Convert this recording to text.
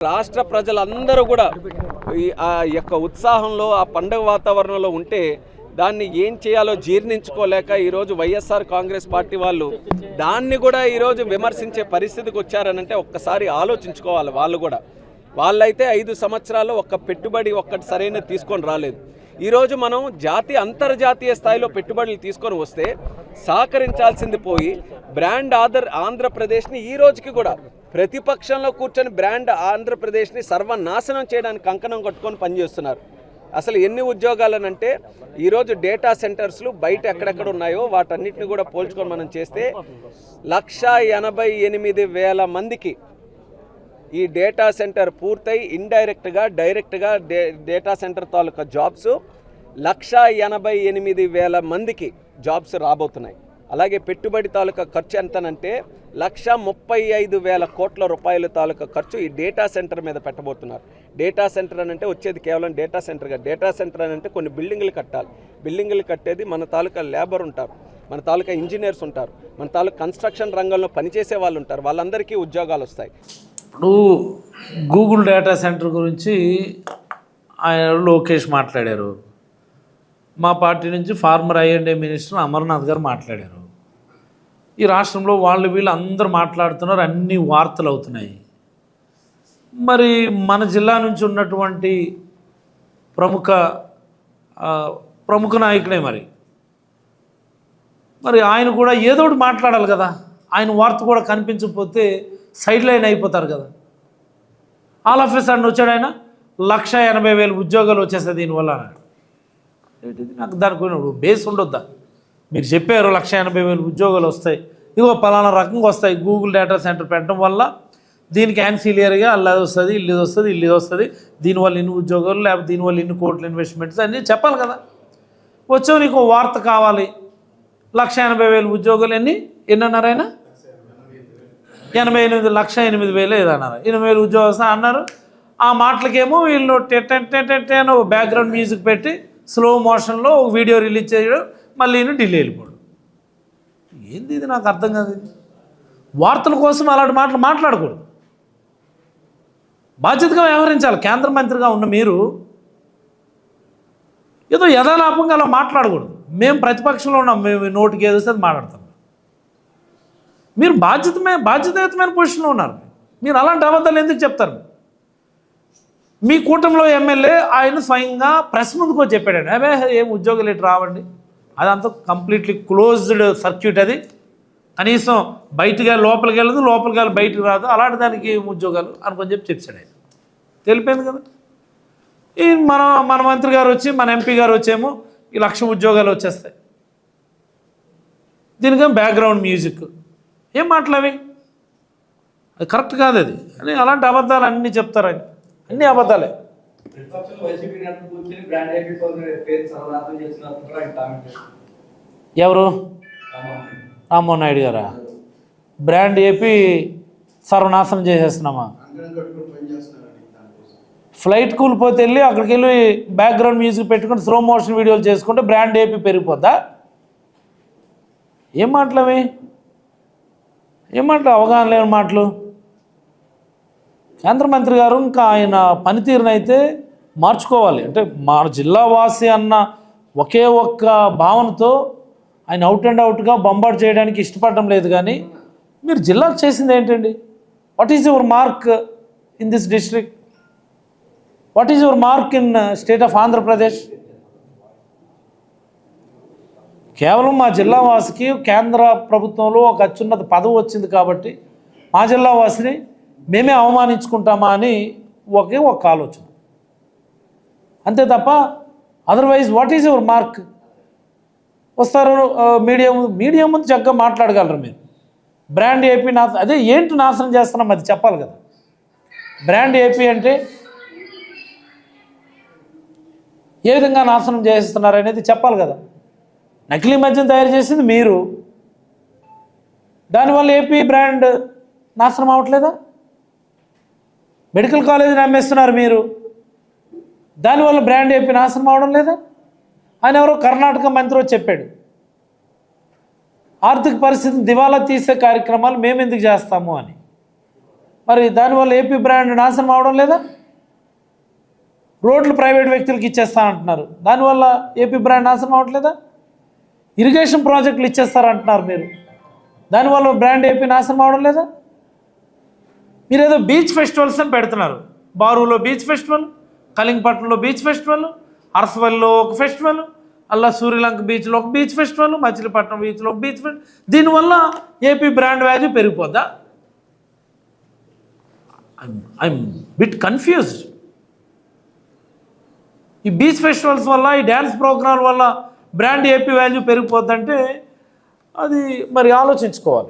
రాష్ట్ర ప్రజలందరూ కూడా ఈ ఆ యొక్క ఉత్సాహంలో ఆ పండుగ వాతావరణంలో ఉంటే దాన్ని ఏం చేయాలో జీర్ణించుకోలేక ఈరోజు వైఎస్ఆర్ కాంగ్రెస్ పార్టీ వాళ్ళు దాన్ని కూడా ఈరోజు విమర్శించే పరిస్థితికి వచ్చారనంటే ఒక్కసారి ఆలోచించుకోవాలి వాళ్ళు కూడా. వాళ్ళైతే ఐదు సంవత్సరాలు ఒక్క పెట్టుబడి ఒక్కటి సరైన తీసుకొని రాలేదు. ఈరోజు మనం జాతి అంతర్జాతీయ స్థాయిలో పెట్టుబడులు తీసుకొని వస్తే సహకరించాల్సింది పోయి బ్రాండ్ ఆదర్ ఆంధ్రప్రదేశ్ని ఈ రోజుకి కూడా ప్రతిపక్షంలో కూర్చొని బ్రాండ్ ఆంధ్రప్రదేశ్ని సర్వనాశనం చేయడానికి కంకణం కట్టుకొని పనిచేస్తున్నారు. అసలు ఎన్ని ఉద్యోగాలనంటే ఈరోజు డేటా సెంటర్స్లు బయట ఎక్కడెక్కడ ఉన్నాయో వాటన్నిటిని కూడా పోల్చుకొని మనం చేస్తే లక్ష ఎనభై ఎనిమిది వేల మందికి ఈ డేటా సెంటర్ పూర్తయి ఇండైరెక్ట్గా డైరెక్ట్గా డే డేటా సెంటర్ తాలూకా జాబ్స్ లక్ష ఎనభై ఎనిమిది వేల మందికి జాబ్స్ రాబోతున్నాయి. అలాగే పెట్టుబడి తాలూకా ఖర్చు ఎంతనంటే లక్ష ముప్పై ఐదు వేల కోట్ల రూపాయల తాలూకా ఖర్చు ఈ డేటా సెంటర్ మీద పెట్టబోతున్నారు. డేటా సెంటర్ అని అంటే వచ్చేది కేవలం డేటా సెంటర్గా. డేటా సెంటర్ అని అంటే కొన్ని బిల్డింగ్లు కట్టాలి. బిల్డింగ్లు కట్టేది మన తాలూకా లేబర్ ఉంటారు. మన తాలూకా ఇంజనీర్స్ ఉంటారు. మన తాలూకా కన్స్ట్రక్షన్ రంగంలో పనిచేసే వాళ్ళు ఉంటారు. వాళ్ళందరికీ ఉద్యోగాలు వస్తాయి. ఇప్పుడు గూగుల్ డేటా సెంటర్ గురించి ఆయన లోకేష్ మాట్లాడారు. మా పార్టీ నుంచి ఫార్మర్ ఐఎండే మినిస్టర్ అమర్నాథ్ గారు మాట్లాడారు. ఈ రాష్ట్రంలో వాళ్ళు వీళ్ళు అందరూ మాట్లాడుతున్నారు అన్ని వార్తలు అవుతున్నాయి. మరి మన జిల్లా నుంచి ఉన్నటువంటి ప్రముఖ ప్రముఖ నాయకుడే మరి. మరి ఆయన కూడా ఏదో ఒకటి మాట్లాడాలి కదా. ఆయన వార్త కూడా కనిపించకపోతే సైడ్ లైన్ అయిపోతారు కదా. ఆల్ ఆఫ్ ఎ సడన్ వచ్చాడు ఆయన లక్ష ఎనభై వేలు ఉద్యోగాలు వచ్చేస్తాయి దీనివల్ల. ఏంటిది? నాకు దానికి బేస్ ఉండొద్దా? మీరు చెప్పారు లక్ష ఎనభై వేలు ఉద్యోగాలు వస్తాయి. ఇదిగో పలానా రకంగా వస్తాయి. గూగుల్ డేటా సెంటర్ పెట్టడం వల్ల దీనికి యాన్సిలియర్గా అలా వస్తుంది ఇల్లు ఇది వస్తుంది ఇల్లు వస్తుంది. దీనివల్ల ఇన్ని ఉద్యోగాలు లేకపోతే దీనివల్ల ఇన్ని కోట్ల ఇన్వెస్ట్మెంట్స్ అన్నీ చెప్పాలి కదా. వచ్చావు నీకు వార్త కావాలి. లక్ష ఎనభై వేలు ఉద్యోగాలు ఎన్ని? ఎన్నన్నారైనా అన్నారు ఎనభై ఎనిమిది లక్ష ఎనిమిది వేలు ఏదన్నారు ఎనిమిది వేలు ఉద్యోగం అన్నారు. ఆ మాటలకేమో వీళ్ళు టెన్ బ్యాక్గ్రౌండ్ మ్యూజిక్ పెట్టి స్లో మోషన్లో ఒక వీడియో రిలీజ్ చేయడం మళ్ళీ ఈయన ఢిల్లీ వెళ్ళిపోడు. ఏంది ఇది నాకు అర్థం కాదు. వార్తల కోసం అలాంటి మాటలు మాట్లాడకూడదు. బాధ్యతగా వ్యవహరించాలి. కేంద్ర మంత్రిగా ఉన్న మీరు ఏదో యథాలాపంగా అలా మాట్లాడకూడదు. మేము ప్రతిపక్షంలో ఉన్నాం. మేము నోటికి ఏదో అది మాట్లాడతాం. మీరు బాధ్యతమే బాధ్యతాయుతమైన పొజిషన్లో ఉన్నారు. మీరు అలాంటి అబద్ధాలు ఎందుకు చెప్తారు? మీ కూటమిలో ఎమ్మెల్యే ఆయన స్వయంగా ప్రెస్ ముందుకు చెప్పాడు అవే ఏం ఉద్యోగులు ఇటు రావండి. అదంతా కంప్లీట్లీ క్లోజ్డ్ సర్క్యూట్ అది. కనీసం బయటగా లోపలికి వెళ్ళదు లోపలికి వెళ్ళి బయటకు రాదు. అలాంటి దానికి ఏం ఉద్యోగాలు అనుకొని చెప్పి చెప్పాడు ఆయన. తెలిపోయింది కదా. ఈ మన మన మంత్రి గారు వచ్చి మన ఎంపీ గారు వచ్చేమో ఈ లక్ష ఉద్యోగాలు వచ్చేస్తాయి. దీనికే బ్యాక్గ్రౌండ్ మ్యూజిక్ ఏం మాటలవి అది కరెక్ట్ కాదు అది. అని అలాంటి అబద్ధాలు అన్నీ చెప్తారు ఆయన. అన్నీ అబద్ధాలే. ప్రతిపక్షంలో వైసీపీ నేతలు కూర్చొని బ్రాండ్ ఐపీ పేరు సర్వనాశనం చేసినట్టు ఆయన కామెంట్ చేశారు. ఎవరు? రామ్మోహన్. నాయుడు గారా? బ్రాండ్ ఏపీ సర్వనాశనం చేసేస్తున్నామా? ఫ్లైట్ కూలిపోతే వెళ్ళి అక్కడికి వెళ్ళి బ్యాక్గ్రౌండ్ మ్యూజిక్ పెట్టుకుని స్లో మోషన్ వీడియోలు చేసుకుంటే బ్రాండ్ ఏపీ పెరిగిపోద్దా? ఏం మాటలు అవి? ఏం మాటలు? అవగాహన లేని మాటలు? కేంద్ర మంత్రి గారు ఇంకా ఆయన పనితీరునైతే మార్చుకోవాలి. అంటే మా జిల్లావాసి అన్న ఒకే ఒక్క భావనతో ఆయన అవుట్ అండ్ అవుట్గా బొంబాట్ చేయడానికి ఇష్టపడడం లేదు కానీ మీరు జిల్లాకు చేసింది ఏంటండి? What is your mark in this district what is your mark in state of Andhra Pradesh కేవలం మా జిల్లావాసికి కేంద్ర ప్రభుత్వంలో ఒక అత్యున్నత పదవి వచ్చింది కాబట్టి మా జిల్లా వాసిని మేమే అవమానించుకుంటామా అని ఒకే ఒక ఆలోచన. అంతే తప్ప otherwise what is your mark వస్తారు మీడియా ముందు మీడియా ముందు చక్కగా మాట్లాడగలరు మీరు. బ్రాండ్ ఏపీ నా అదే ఏంటి నాశనం చేస్తున్నాం అది చెప్పాలి కదా. బ్రాండ్ ఏపీ అంటే ఏ విధంగా నాశనం చేస్తున్నారు అనేది చెప్పాలి కదా. నకిలీ మద్యం తయారు చేసింది మీరు. దానివల్ల ఏపీ బ్రాండ్ నాశనం అవ్వట్లేదా? మెడికల్ కాలేజీని అమ్మేస్తున్నారు మీరు. దానివల్ల బ్రాండ్ ఏపీ నాశనం అవడం లేదా? ఆయన ఎవరో కర్ణాటక మంత్రి చెప్పాడు. ఆర్థిక పరిస్థితిని దివాలా తీసే కార్యక్రమాలు మేము ఎందుకు చేస్తాము అని. మరి దానివల్ల ఏపీ బ్రాండ్ నాశనం అవడం లేదా? రోడ్లు ప్రైవేట్ వ్యక్తులకు ఇచ్చేస్తానంటున్నారు. దానివల్ల ఏపీ బ్రాండ్ నాశనం అవట్లేదా ఇరిగేషన్ ప్రాజెక్టులు ఇచ్చేస్తారంటున్నారు మీరు. దానివల్ల బ్రాండ్ ఏపీ నాశనం అవడం లేదా? మీరు ఏదో బీచ్ ఫెస్టివల్స్ అని పెడుతున్నారు. బారులో బీచ్ ఫెస్టివల్ కలింగపట్నంలో బీచ్ ఫెస్టివల్ అరసవల్లిలో ఒక ఫెస్టివల్ అలా సూర్యలంక బీచ్లో ఒక బీచ్ ఫెస్టివల్ మచిలీపట్నం బీచ్లో ఒక బీచ్ ఫెస్టివల్ దీనివల్ల AP brand value పెరిగిపోద్దా? I'm bit confused. ఈ బీచ్ ఫెస్టివల్స్ వల్ల ఈ డ్యాన్స్ ప్రోగ్రాం వల్ల బ్రాండ్ ఏపీ వాల్యూ పెరిగిపోద్దంటే అది మరి ఆలోచించుకోవాలి.